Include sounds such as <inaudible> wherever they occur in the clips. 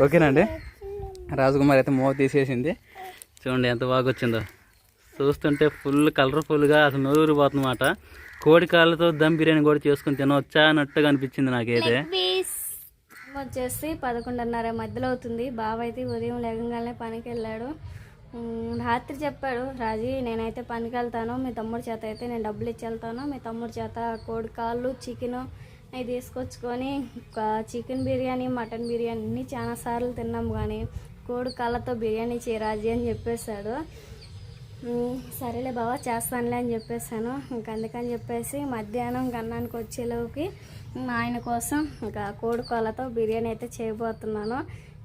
ఓకేనండి? రాజకుమార్ అయితే మూవ తీసేసింది. చూడండి ఎంత బాగా వచ్చిందో. చూస్తుంటే ఫుల్ కలర్ఫుల్గా అసలు నూరిపోతుందన్నమాట. కోడి కాళ్ళతో దమ్ బిర్యానీ కూడా చేసుకుని తినవచ్చా అన్నట్టుగా అనిపించింది నాకైతే. వచ్చేసి పదకొండున్నర మధ్యలో అవుతుంది. బావ అయితే ఉదయం లేకంగానే పనికి వెళ్ళాడు. రాత్రి చెప్పాడు రాజీ నేనైతే పనికి వెళ్తాను. మీ తమ్ముడి చేత అయితే నేను డబ్బులు ఇచ్చి వెళ్తాను. మీ తమ్ముడి చేత కోడి కాళ్ళు చికెను అవి తీసుకొచ్చుకొని ఒక చికెన్ బిర్యానీ మటన్ బిర్యానీ అన్నీ చాలా సార్లు తిన్నాం కానీ కోడి కళ్ళతో బిర్యానీ చేయరాజీ అని చెప్పేశాడు. సరేలే బావ చేస్తానులే అని చెప్పేసాను ఇంక అందుకని చెప్పేసి మధ్యాహ్నం గన్నానికి వచ్చేలోకి మా ఆయన కోసం ఇంకా కోడి కళ్ళతో బిర్యానీ అయితే చేయబోతున్నాను.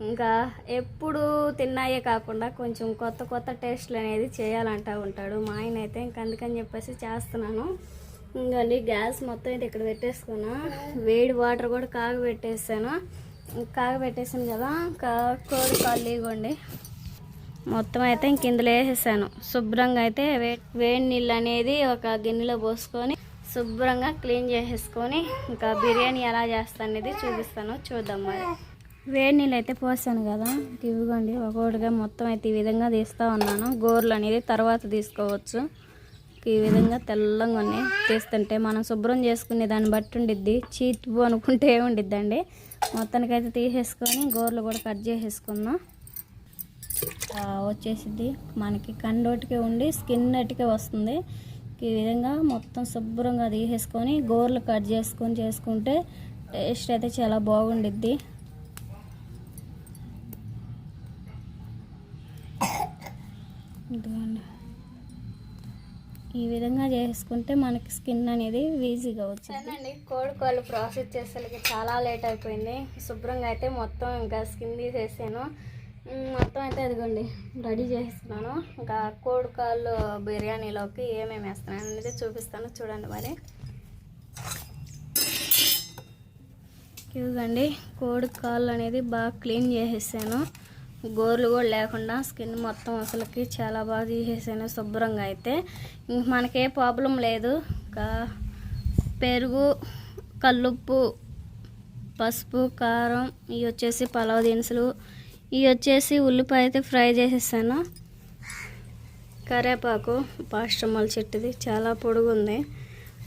ఇంకా ఎప్పుడు తిన్నాయే కాకుండా కొంచెం కొత్త కొత్త టేస్ట్లు అనేది చేయాలంటూ ఉంటాడు మా ఆయన అయితే. ఇంక అందుకని చెప్పేసి చేస్తున్నాను. ఇంకండి గ్యాస్ మొత్తం అయితే ఇక్కడ పెట్టేసుకున్నా. వేడి వాటర్ కూడా కాగబెట్టేసాను. కాగబెట్టేసాను కదా ఇంకా కోడి కాళ్ళు ఇవ్వండి. మొత్తం అయితే ఇంక ఇందులో వేసేసాను. శుభ్రంగా అయితే వే వేడి నీళ్ళు అనేది ఒక గిన్నెలో పోసుకొని శుభ్రంగా క్లీన్ చేసేసుకొని ఇంకా బిర్యానీ ఎలా చేస్తాను అనేది చూపిస్తాను. చూద్దాం మరి. వేడి నీళ్ళు అయితే పోసాను కదా ఇవ్వండి ఒక్కొక్కటిగా మొత్తం అయితే ఈ విధంగా తీస్తూ ఉన్నాను. గోర్లు అనేది తర్వాత తీసుకోవచ్చు. ఈ విధంగా తెల్లంగా ఉన్నాయి తీస్తుంటే మనం శుభ్రం చేసుకునే దాన్ని బట్టి ఉండిద్ది. చీతు అనుకుంటే ఉండిద్దండి. మొత్తానికైతే తీసేసుకొని గోర్లు కూడా కట్ చేసేసుకుందాం వచ్చేసిద్ది. మనకి కండోటికే ఉండి స్కిన్ అటుకే వస్తుంది. ఈ విధంగా మొత్తం శుభ్రంగా తీసేసుకొని గోర్లు కట్ చేసుకొని చేసుకుంటే టేస్ట్ అయితే చాలా బాగుండిద్ది. ఈ విధంగా చేసుకుంటే మనకి స్కిన్ అనేది ఈజీగా వచ్చింది. అండి కోడికోళ్ళు ప్రాసెస్ చేసేసరికి చాలా లేట్ అయిపోయింది. శుభ్రంగా అయితే మొత్తం ఇంకా స్కిన్ తీసేసాను. మొత్తం అయితే అదిగోండి రెడీ చేస్తున్నాను. ఇంకా కోడికాళ్ళు బిర్యానీలోకి ఏమేమి వేస్తున్నాను అనేది చూపిస్తాను. చూడండి మరి. ఇదిగోండి కోడి కాళ్ళు అనేది బాగా క్లీన్ చేసేసాను. గోర్లు కూడా లేకుండా స్కిన్ మొత్తం అసలుకి చాలా బాగా తీసేసాను శుభ్రంగా అయితే. ఇంక మనకే ప్రాబ్లం లేదు. ఇంకా పెరుగు కల్లుప్పు పసుపు కారం ఇవి వచ్చేసి పలావ్ దినుసులు ఇవి వచ్చేసి ఉల్లిపాయ అయితే ఫ్రై చేసేసాను. కరేపాకు పాస్టమల్ చెట్టుది చాలా పొడుగుంది.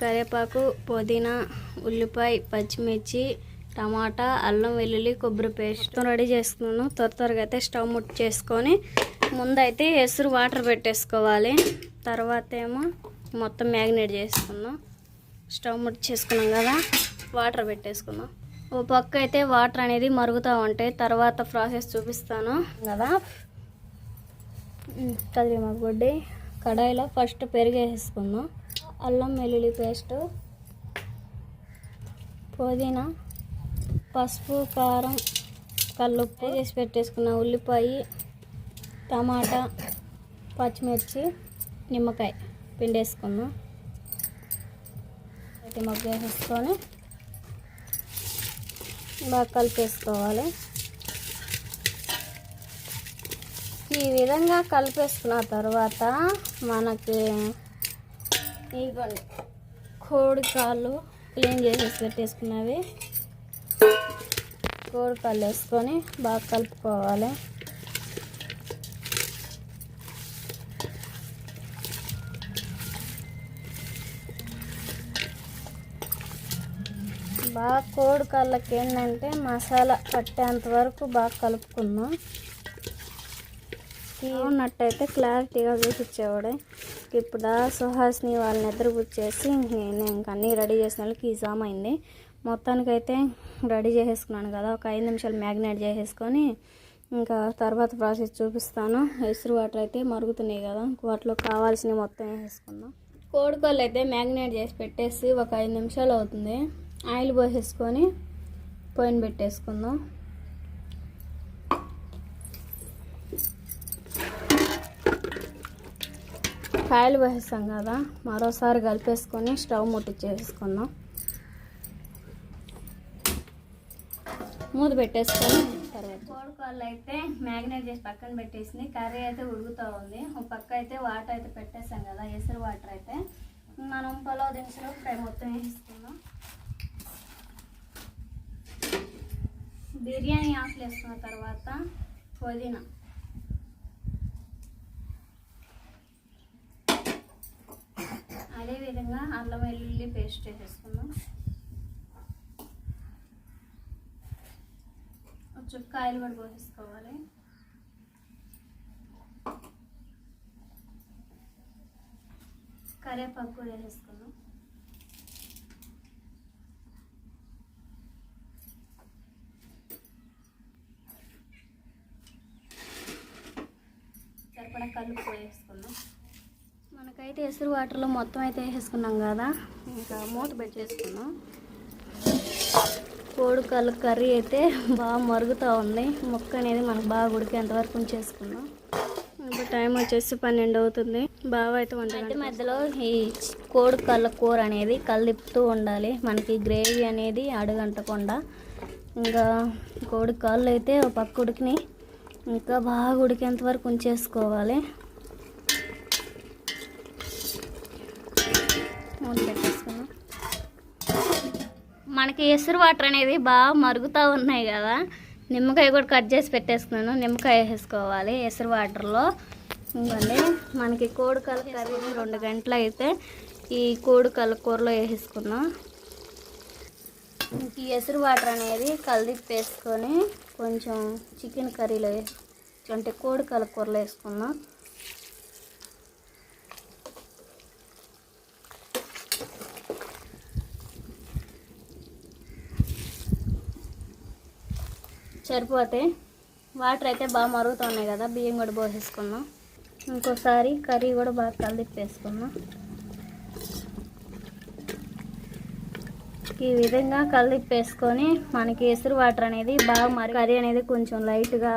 కరివేపాకు పుదీనా ఉల్లిపాయ పచ్చిమిర్చి టమాటా అల్లం వెల్లుల్లి కొబ్బరి పేస్ట్ రెడీ చేసుకున్నాను. త్వర త్వరగా అయితే స్టవ్ ముట్టి చేసుకొని ముందైతే ఎసురు వాటర్ పెట్టేసుకోవాలి. తర్వాత ఏమో మొత్తం మ్యాగ్నేట్ చేసుకున్నాం స్టవ్ ముట్టి చేసుకున్నాం కదా వాటర్ పెట్టేసుకున్నాం ఓ పక్క అయితే వాటర్ అనేది మరుగుతూ ఉంటాయి. తర్వాత ప్రాసెస్ చూపిస్తాను కదా. కదిరిమా గుడ్డి. కడాయిలో ఫస్ట్ పెరుగు వేసేసుకుందాం అల్లం వెల్లుల్లి పేస్ట్. పుదీనా. పసుపు కారం కల్లుప్పు చేసి పెట్టేసుకున్న. ఉల్లిపాయ టమాటా పచ్చిమిర్చి నిమ్మకాయ పిండేసుకుందాం అయితే మగ్గ వేసేసుకొని బాగా కలిపేసుకోవాలి. ఈ విధంగా కలిపేసుకున్న తర్వాత మనకి ఇదిగోండి కోడి కాళ్ళు క్లీన్ చేసేసి పెట్టేసుకున్నవి. కోడి వేసుకొని బాగా కలుపుకోవాలి. బాగా కోడి కళ్ళకి ఏంటంటే మసాలా పట్టేంత వరకు బాగా కలుపుకుందాం. ఉన్నట్టయితే క్లారిటీగా చూపించేవాడే. ఇప్పుడు సుహాస్ని వాళ్ళని నిద్ర పుచ్చేసి నేను ఇంకా అన్నీ రెడీ చేసిన వాళ్ళకి ఈ జామ్ అయింది. మొత్తానికైతే రెడీ చేసేసుకున్నాను కదా. ఒక ఐదు నిమిషాలు మ్యాగ్నేట్ చేసేసుకొని ఇంకా తర్వాత ప్రాసెస్ చూపిస్తాను. ఎసురు వాటర్ అయితే మరుగుతున్నాయి కదా. వాటిలో కావాల్సినవి మొత్తం వేసేసుకుందాం. కోడికోళ్ళు అయితే మ్యాగ్నేట్ చేసి పెట్టేసి ఒక ఐదు నిమిషాలు అవుతుంది. ఆయిల్ పోసేసుకొని పొయ్యిన పెట్టేసుకుందాం. కాయలు పోసేస్తాం కదా. మరోసారి కలిపేసుకొని స్టవ్ ముట్టించేసుకుందాం మూత పెట్టేసుకొని తర్వాత. కోడికాళ్ళు అయితే మ్యాగ్నేట్ చేసి పక్కన పెట్టేసింది. కర్రీ అయితే ఉడుకుతూ ఉంది. ఒక పక్క అయితే వాటర్ అయితే పెట్టేసాం కదా ఎసరు వాటర్ అయితే. మనం పొలవ దినుసులు ఫ్రై మొత్తం వేసుకుందాం బిర్యానీ ఆకులు వేసుకున్న తర్వాత పుదీనా. అదేవిధంగా అల్లం వెల్లుల్లి పేస్ట్ వేసేసుకుందాం. ఒక ఆయిల్ కూడా పోసేసుకోవాలి కరివేపాకు కూడా వేసేసుకుందాం. సరిపడా కలుపు వేసుకుందాం. మనకైతే ఎసురు వాటర్లో మొత్తం అయితే వేసేసుకున్నాం కదా. ఇంకా మూత పెట్టేసుకున్నాం కోడికాల కర్రీ అయితే బాగా మరుగుతూ ఉంది. ముక్క అనేది మనకు బాగా ఉడికేంత వరకు ఉంచేసుకుందాం. ఇప్పుడు టైం వచ్చేసి పన్నెండు అవుతుంది. బాగా అయితే వంట మధ్య మధ్యలో ఈ కోడికాళ్ళ కూర అనేది కలిపుతూ ఉండాలి. మనకి గ్రేవీ అనేది అడుగంటకుండా. ఇంకా కోడి కాళ్ళు అయితే ఒక పక్క ఉడికినాయి. ఇంకా బాగా ఉడికేంత వరకు ఉంచేసుకోవాలి. మనకి ఎసురు వాటర్ అనేది బాగా మరుగుతూ ఉన్నాయి కదా. నిమ్మకాయ కూడా కట్ చేసి పెట్టేసుకున్నాను. నిమ్మకాయ వేసుకోవాలి ఎసురు వాటర్లో. ఇవ్వండి మనకి కోడికల కర్రీ రెండు గంటలు అయితే ఈ కోడికల కూరలో వేసేసుకున్నాం ఇంక ఈ ఎసురు వాటర్ అనేది కలిదిప్పేసుకొని కొంచెం చికెన్ కర్రీలో వేసుకుంటే అంటే కోడికల కూరలో వేసుకున్నాం సరిపోతే వాటర్ అయితే బాగా మరుగుతున్నాయి కదా బియ్యం కూడా పోసేసుకున్నాం ఇంకోసారి కర్రీ కూడా బాగా కలిదిప్పేసుకున్నాం ఈ విధంగా కలిదిప్పేసుకొని మనకి ఎసురు వాటర్ అనేది బాగా మరి కర్రీ అనేది కొంచెం లైట్గా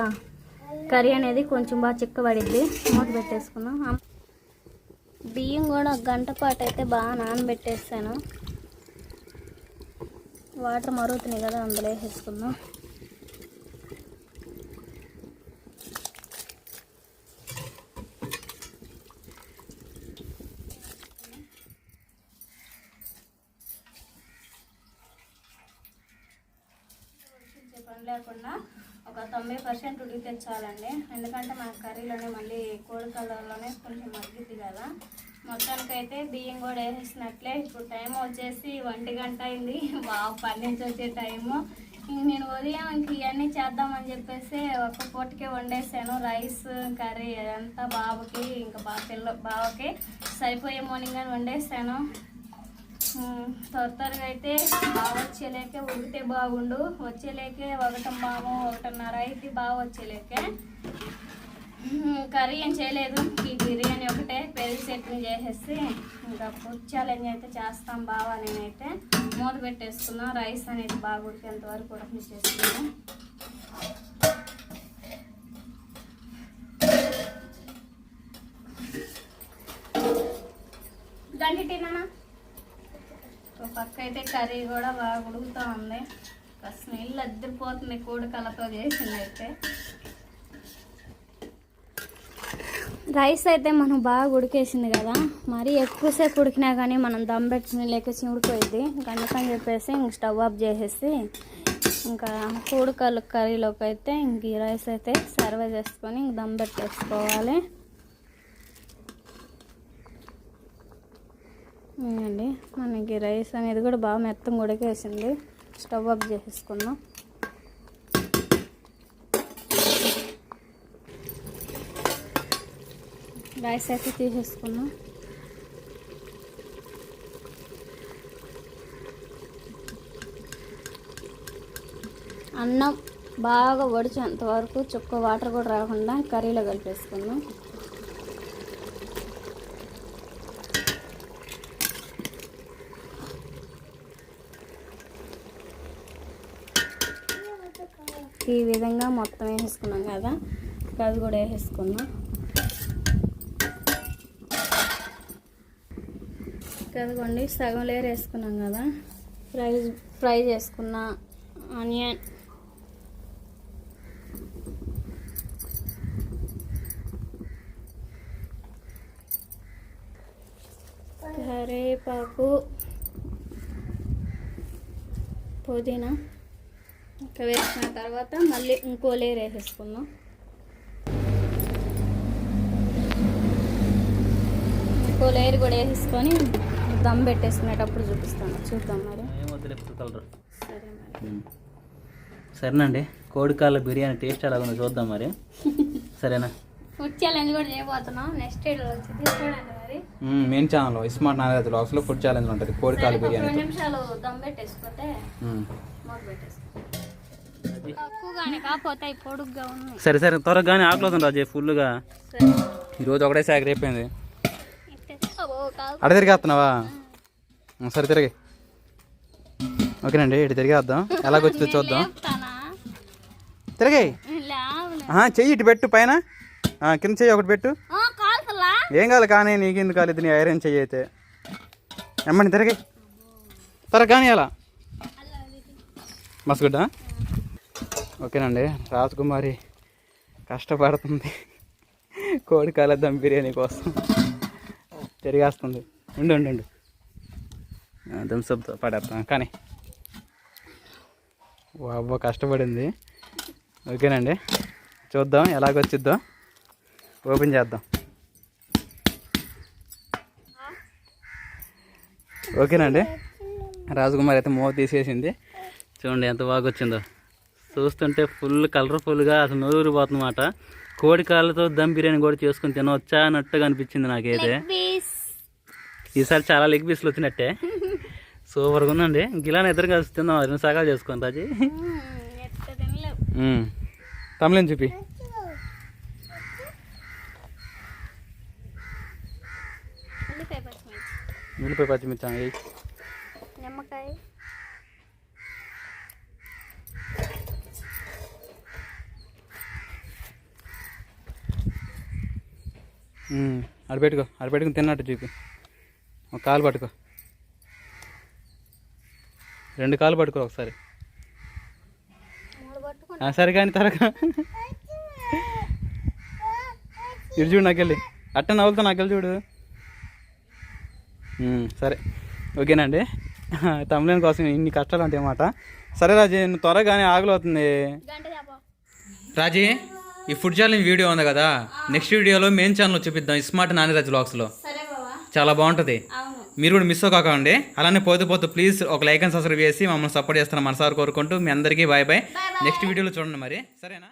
కర్రీ అనేది కొంచెం బాగా చిక్కబడిద్ది. మూత పెట్టేసుకున్నాం బియ్యం కూడా గంట పాటు అయితే బాగా నానబెట్టేసాను. వాటర్ మరుగుతున్నాయి కదా అందులో వేసేసుకుందాం పని లేకుండా ఒక తొంభై తెచ్చుకోవాలండి ఎందుకంటే మన కర్రీలోనే మళ్ళీ కోడి కలర్లోనే కొంచెం మగ్గిద్ది కదా. మొత్తానికైతే బియ్యం కూడా వేసేసినట్లే. ఇప్పుడు టైం వచ్చేసి ఒంటి గంట అయింది. బాగా పని నుంచి వచ్చే టైము. ఇంక నేను ఉదయం ఇంక ఇవన్నీ చేద్దామని చెప్పేసి ఒక్క పూటకే వండేసాను. రైస్ కర్రీ అదంతా బాబుకి ఇంకా బా పిల్ల బావకి. సరిపోయే మార్నింగ్ అని వండేసాను. త్వర త్వరగా అయితే బాగా వచ్చేలేకే ఉడికితే బాగుండు. వచ్చేలేకే ఒకటం బాము ఒకటిన్నర అయితే బాగా వచ్చేలేకే. కర్రీ ఏం చేయలేదు. ఈ బిర్యానీ ఒకటే పెరుగు చట్నీ చేసేసి ఇంకా ఫుడ్ ఛాలెంజ్ అయితే చేస్తాం బావా నేనైతే. మూత పెట్టేసుకున్నాం రైస్ అనేది బాగా ఉడికేంత వరకు ఉడకనిచ్చేసుకున్నాం గంటి తిన్నానా? ఒక పక్క అయితే కర్రీ కూడా బాగా ఉడుకుతూ ఉంది. స్మెల్ అద్దరిపోతుంది కూడికలతో చేసింది అయితే రైస్ అయితే మనం బాగా ఉడికేసింది కదా. మరి ఎక్కువసేపు ఉడికినా కానీ మనం దమ్ పెట్టిన లేక చిమిడిపోయింది అందుకని చెప్పేసి ఇంక స్టవ్ ఆఫ్ చేసేసి ఇంకా కూడుకలు కర్రీలోకి అయితే ఇంక ఈ రైస్ అయితే సర్వ్ చేసుకొని ఇంక దమ్ పెట్టేసుకోవాలి. అండి మనకి రైస్ అనేది కూడా బాగా మెత్తం ఉడికేసింది. స్టవ్ ఆఫ్ చేసేసుకుందాం. రైస్ అయితే తీసేసుకున్నాం అన్నం బాగా వడిచేంత వరకు చుక్క వాటర్ కూడా రాకుండా కర్రీలో కలిపేసుకుందాం. ఈ విధంగా మొత్తం వేసేసుకున్నాం కదా. అది కూడా వేసేసుకున్నాం కదగోండి సగం లేరు వేసుకున్నాం కదా. ఫ్రై ఫ్రై చేసుకున్న ఆనియన్. కరివేపాకు పుదీనా. ఇట్లా వేసుకున్న తర్వాత మళ్ళీ ఇంకో లేయర్ వేసేసుకుందాం. ఇంకో లేయర్ కూడా వేసేసుకొని దమ్ పెట్టేసుకునేటప్పుడు చూపిస్తాను. చూద్దాం మరి. సరే సరేనండి. కోడికాళ్ళ బిర్యానీ టేస్ట్ ఎలా ఉందో చూద్దాం మరి. <laughs> సరేనా? ఫుడ్ ఛాలెంజ్ కూడా చేయబోతున్నాం. నెక్స్ట్ వీడియో వచ్చింది చూడండి మరి. మెయిన్ ఛానల్ ఇస్మార్ట్ నారాయణ బ్లాగ్స్లో ఫుడ్ ఛాలెంజ్ ఉంటుంది కోడికాలు బిర్యానీ నిమిషాలు దమ్ పెట్టేసుకుంటే. మూత సరే సరే త్వరగానే ఆకలి అవుతుంది రాజే ఫుల్గా ఈరోజు ఒకటే సాగర్ అయిపోయింది. అడ తిరిగేస్తున్నావా సరే తిరిగి. ఓకేనండి ఇటు తిరిగేద్దాం ఎలాగొచ్చిందో చూద్దాం? తిరిగి. చెయ్యి ఇటు పెట్టు పైన. కింద చెయ్యి ఒకటి పెట్టు? ఏం కాదు కానీ నీకెందుకు కాలేదు నీ ఐరన్ చెయ్యి అయితే. ఎమ్మని తిరిగి. త్వరగా కానీ అలా. మస్గుడ్డా? ఓకేనండి. రాజకుమారి కష్టపడుతుంది. కోడి కాల దమ్ బిర్యానీ కోసం. తిరిగేస్తుంది. ఉండు ఉండు ఉండు. దంసప్తో పడేస్తాం కానీ అబ్బో కష్టపడింది. ఓకేనండి. చూద్దాం ఎలాగొచ్చిద్దాం ఓపెన్ చేద్దాం. ఓకేనండి. రాజకుమారి అయితే మూవ తీసేసింది. చూడండి ఎంత బాగా వచ్చిందో. చూస్తుంటే ఫుల్ కలర్ఫుల్గా అసలు నూరిపోతుందన్నమాట కోడి కాళ్ళతో దమ్ బిర్యానీ కూడా చేసుకుని తినవచ్చా అన్నట్టుగా అనిపించింది నాకైతే. ఈసారి చాలా లెగ్ పీస్లు వచ్చినట్టే. సూపర్గా ఉందండి. ఇంక ఇలానే ఇద్దరు కలిసి తిందాం. రెండు సగాలు రాజీ. ఎట్ట తినలేవు. తమిళం చూపి. ఉల్లిపాయ పచ్చిమిర్చి. నిమ్మకాయ. అటు పెట్టుకో అటు పెట్టుకుని తిన్నట్టు చూపి. ఒక కాలు పట్టుకో. రెండు కాలు పట్టుకో ఒకసారి. మూడు పట్టుకో ఆ, సరే కానీ త్వరగా ఇటు చూడు నాకెళ్ళి అట్ట నవ్వులుతా నాకెళ్ళి చూడు. సరే. ఓకేనండి. <laughs> తమిళం కోసం ఇన్ని కష్టాలు అంతే అన్నమాట సరే రాజీ నువ్వు త్వరగానే చేప. రాజీ. ఈ ఫుడ్ ఛాలెంజ్ వీడియో ఉంది కదా. నెక్స్ట్ వీడియోలో మెయిన్ ఛానల్ చూపిద్దాం. స్మార్ట్ నానిరాజ్ బ్లాగ్స్లో చాలా బాగుంటుంది. మీరు కూడా మిస్ కాకండి అలానే పోతూ పోతూ ప్లీజ్ ఒక లైక్ అండ్ సబ్స్క్రైబ్ చేసి మమ్మల్ని సపోర్ట్ చేస్తున్న మనసారి కోరుకుంటూ మీ అందరికీ బాయ్ బాయ్ నెక్స్ట్ వీడియోలో చూడండి మరి. సరేనా?